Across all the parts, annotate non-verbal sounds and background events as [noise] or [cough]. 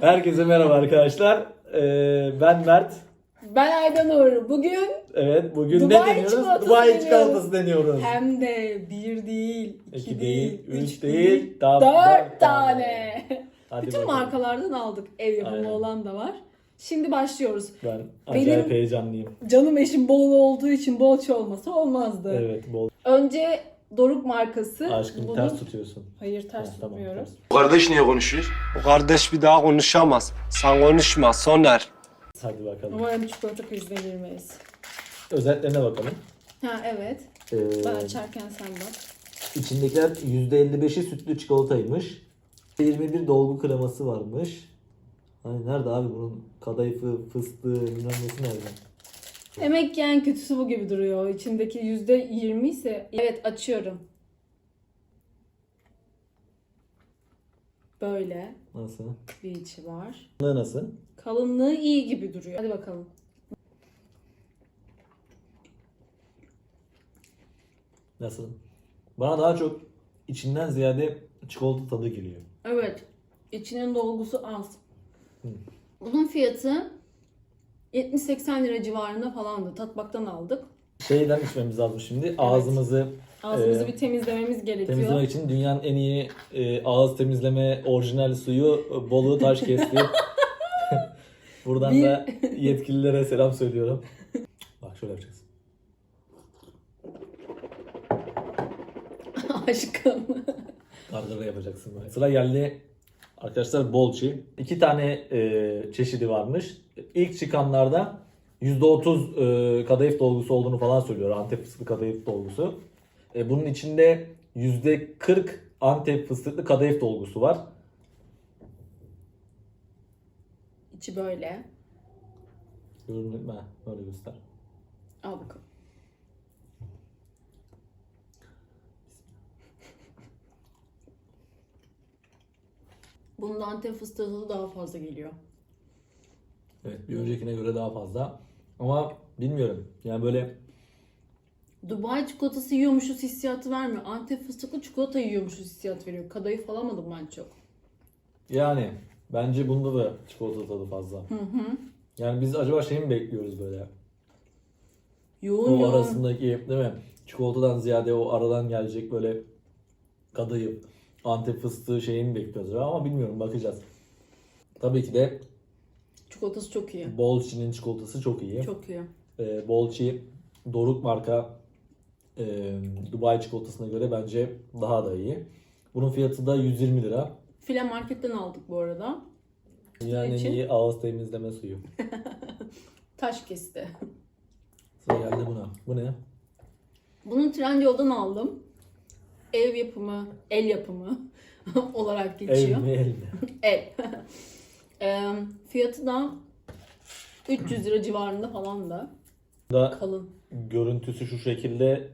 Herkese merhaba arkadaşlar. Ee, ben Mert. Ben Aydanur. Bugün Evet bugün Dubai ne deniyoruz? çikolatası Dubai deniyoruz. çikolatası deniyoruz. hem de bir değil, iki, İki değil, üç değil, değil, tam dört dört tane. tane. [laughs] Hadi Bütün bakalım. markalardan aldık. Ev yapımı Aynen. olan da var. Şimdi başlıyoruz. Ben acayip Benim- heyecanlıyım. Canım eşim bol olduğu için bolça olmasa olmazdı. Evet bol. Önce Doruk markası. Aşkım Bunu- ters tutuyorsun. Hayır ters Ha, tamam, tutmuyoruz. ters. Bu kardeş niye konuşuyor? O kardeş bir daha konuşamaz. Sen konuşma Soner. Hadi bakalım. Umarım çikolata krizine girmeyiz. Özetlerine bakalım. Ha evet. Ee, Ben açarken sen bak. içindekiler %55'i sütlü çikolataymış. 21 dolgu kreması varmış. Hani nerede abi bunun kadayıfı, fıstığı, bilmem nesi nerede? Demek ki en kötüsü bu gibi duruyor. İçindeki yüzde yirmi ise... Evet açıyorum. Böyle Nasıl? bir içi var. Ne nasıl? Kalınlığı iyi gibi duruyor. Hadi bakalım. Nasıl? Bana daha çok içinden ziyade çikolata tadı geliyor. Evet. İçinin dolgusu az. Hı. Bunun fiyatı 70-80 lira civarında falandı. Tatbaktan aldık. Şeyden içmemiz lazım şimdi. Ağzımızı Ağzımızı Ee, bir temizlememiz gerekiyor. temizlemek için dünyanın en iyi e, ağız temizleme orijinal suyu e, Bolu taş kesti. [laughs] Buradan Bir- da yetkililere selam söylüyorum. Bak şöyle yapacağız. [laughs] Aşkım. Gargara yapacaksın böyle. Sıra geldi arkadaşlar bolçi. İki tane e, çeşidi varmış. İlk çıkanlarda %30 e, kadayıf dolgusu olduğunu falan söylüyor. Antep fıstıklı kadayıf dolgusu. E, bunun içinde %40 Antep fıstıklı kadayıf dolgusu var. İçi böyle. Görünme, böyle göster. Al bakalım. Bunda Antep fıstığı tadı daha fazla geliyor. Evet bir öncekine göre daha fazla. Ama bilmiyorum. Yani böyle Dubai çikolatası yiyormuşuz hissiyatı vermiyor. Antep fıstıklı çikolata yiyormuşuz hissiyat veriyor. Kadayıf alamadım ben çok. yani bence bunda da çikolata tadı fazla. Hı hı. Yani biz acaba şey mi bekliyoruz böyle? Yoğun O yoğun. arasındaki değil mi? Çikolatadan ziyade o aradan gelecek böyle kadayıf, antep fıstığı şeyini bekliyoruz ama bilmiyorum bakacağız. Tabii ki de Çikolatası çok iyi. Bolchi'nin çikolatası çok iyi. Çok iyi. Ee, Bolchi Doruk marka e, Dubai çikolatasına göre bence daha da iyi. Bunun fiyatı da 120 lira. File marketten aldık bu arada. Dünyanın en iyi ağız temizleme suyu. [laughs] Taş kesti. Sıra geldi buna. Bu ne? Bunu Trendyol'dan aldım. Ev yapımı, el yapımı [laughs] olarak El geçiyor. mi el mi? [laughs] El. [laughs] Eee, fiyatı da 300 lira civarında falan da. Da Kalın. görüntüsü şu şekilde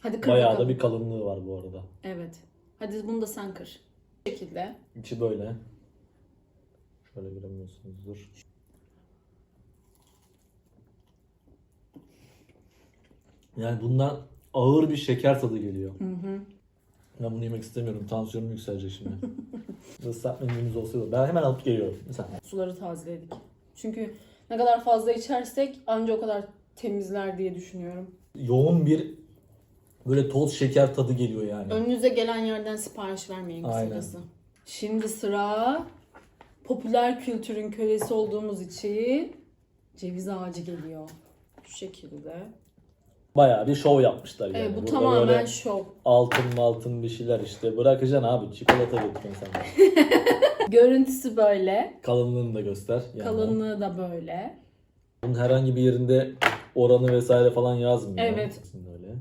Hadi kır bayağı da bakalım. bir kalınlığı var bu arada. Evet. Hadi bunu da sen kır. Bu şekilde. İçi böyle. Şöyle göremiyorsunuzdur. Yani bundan ağır bir şeker tadı geliyor. Hı hı. Ben bunu yemek istemiyorum. Tansiyonum yükselecek şimdi. [laughs] Islak menümüz olsaydı. Ben hemen alıp geliyorum. Mesela. Suları tazeledik. Çünkü ne kadar fazla içersek anca o kadar temizler diye düşünüyorum. Yoğun bir böyle toz şeker tadı geliyor yani. Önünüze gelen yerden sipariş vermeyin kısacası. Şimdi sıra popüler kültürün kölesi olduğumuz için ceviz ağacı geliyor. Şu şekilde. Bayağı bir şov yapmışlar yani. Evet, bu Burada tamamen böyle şov. altın altın bir şeyler işte. Bırakacaksın abi. Çikolata götürüyorsun [laughs] sen. Görüntüsü böyle. Kalınlığını da göster. yandan. Kalınlığı da böyle. Bunun herhangi bir yerinde oranı vesaire falan yazmıyor. Evet. Aslında Öyle.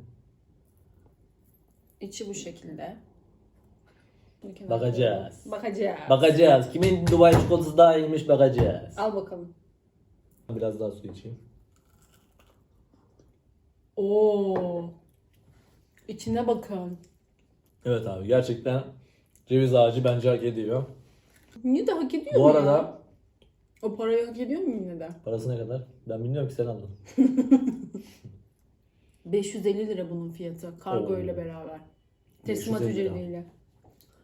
İçi bu şekilde. Bakacağız. Bakacağız. Bakacağız. Kimin Dubai çikolatası daha iyiymiş bakacağız. Al bakalım. Biraz daha su içeyim. Oo. İçine bakın. Evet abi gerçekten ceviz ağacı bence hak ediyor. Yine de hak ediyor Bu mu ya? arada O parayı hak ediyor mu yine de? parası ne kadar? Ben bilmiyorum ki sen anladın. [laughs] 550 lira bunun fiyatı. Kargo Oo. ile beraber. Teslimat 550 lira. ücretiyle.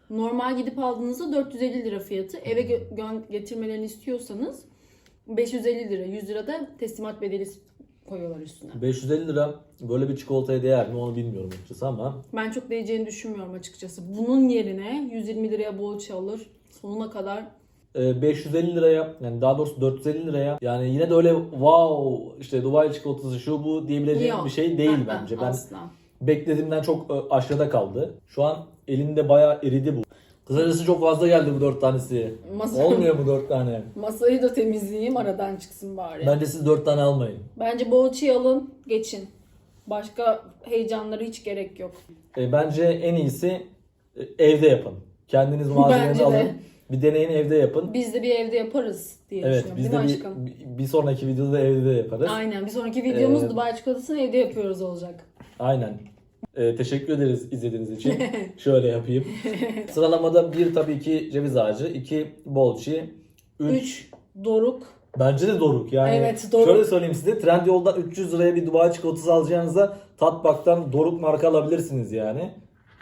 Normal gidip aldığınızda 450 lira fiyatı. Eve gö- gö- getirmelerini istiyorsanız 550 lira. 100 lira da teslimat bedeli koyuyorlar üstüne. 550 lira böyle bir çikolataya değer mi onu bilmiyorum açıkçası ama Ben çok değeceğini düşünmüyorum açıkçası. Bunun yerine 120 liraya bolça alır. Sonuna kadar e, 550 liraya yani daha doğrusu 450 liraya yani yine de öyle wow işte Dubai çikolatası şu bu diyebileceğim Yok. bir şey değil hı, bence. Ben Asla. beklediğimden çok e, aşağıda kaldı. Şu an elinde bayağı eridi bu. Kısacası çok fazla geldi bu dört tanesi. Masa- Olmuyor mu dört tane? Masayı da temizleyeyim aradan çıksın bari. Bence siz dört tane almayın. Bence bolçayı alın geçin. Başka heyecanlara hiç gerek yok. E, bence en iyisi e, evde yapın. Kendiniz Bence de. alın. Bir deneyin evde yapın. Biz de bir evde yaparız diye Evet düşünüyorum. biz Değil mi de aşkım? bir, bir, bir sonraki videoda evde de yaparız. Aynen. Bir sonraki videomuz Ee, Dubai çikolatasını evde yapıyoruz olacak. Aynen. Ee, teşekkür ederiz izlediğiniz için. [laughs] Şöyle yapayım. [laughs] Sıralamada bir tabii ki ceviz ağacı, iki bolçi, üç, 3 Doruk. bence de doruk yani. Evet, Doruk. Şöyle söyleyeyim size Trendyol'dan 300 liraya bir Dubai çikolatası alacağınıza Tatbak'tan doruk marka alabilirsiniz yani.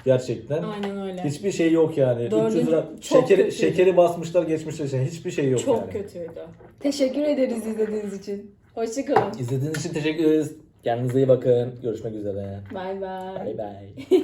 Gerçekten. Aynen öyle. Hiçbir şey yok yani. Dördüncü- 300 lira çok şekeri, kötü. şekeri basmışlar geçmişler şey. Hiçbir şey yok Çok yani. kötüydü. Teşekkür ederiz izlediğiniz için. Hoşçakalın. İzlediğiniz için teşekkür ederiz. Kendinize iyi bakın. Görüşmek üzere. Bay bay. Bay bay.